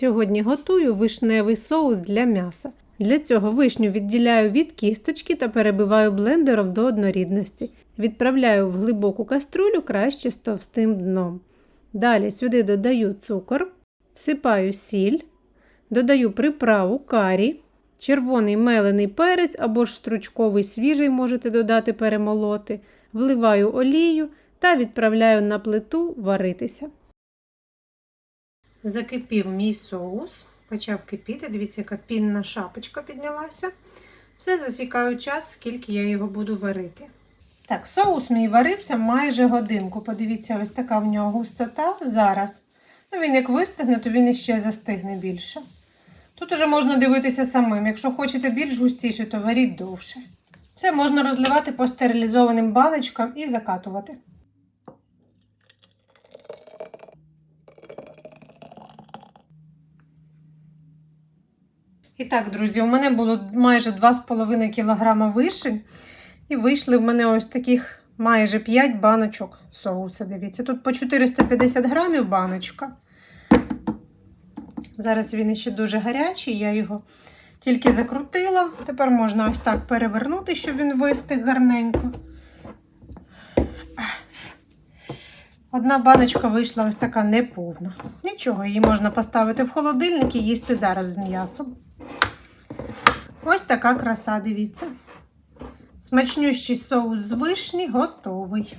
Сьогодні готую вишневий соус для м'яса. Для цього вишню відділяю від кісточки та перебиваю блендером до однорідності. Відправляю в глибоку каструлю краще з товстим дном. Далі сюди додаю цукор, всипаю сіль, додаю приправу карі, червоний мелений перець або ж стручковий свіжий можете додати перемолоти, вливаю олію та відправляю на плиту варитися. Закипів мій соус, почав кипіти. Дивіться, яка пінна шапочка піднялася. Все засікаю час, скільки я його буду варити. Так, соус мій варився майже годинку. Подивіться, ось така в нього густота зараз. Ну, він як вистигне, то він іще застигне більше. Тут уже можна дивитися самим. Якщо хочете більш густіше, то варіть довше. Це можна розливати по стерилізованим баночкам і закатувати. І так, друзі, у мене було майже 2,5 кг вишень. І вийшли в мене ось таких майже 5 баночок соуса. Дивіться, тут по 450 грамів баночка. Зараз він ще дуже гарячий, я його тільки закрутила. Тепер можна ось так перевернути, щоб він вистиг гарненько. Одна баночка вийшла ось така неповна. Нічого, її можна поставити в холодильник і їсти зараз з м'ясом. Ось така краса, дивіться. Смачнющий соус з вишні готовий.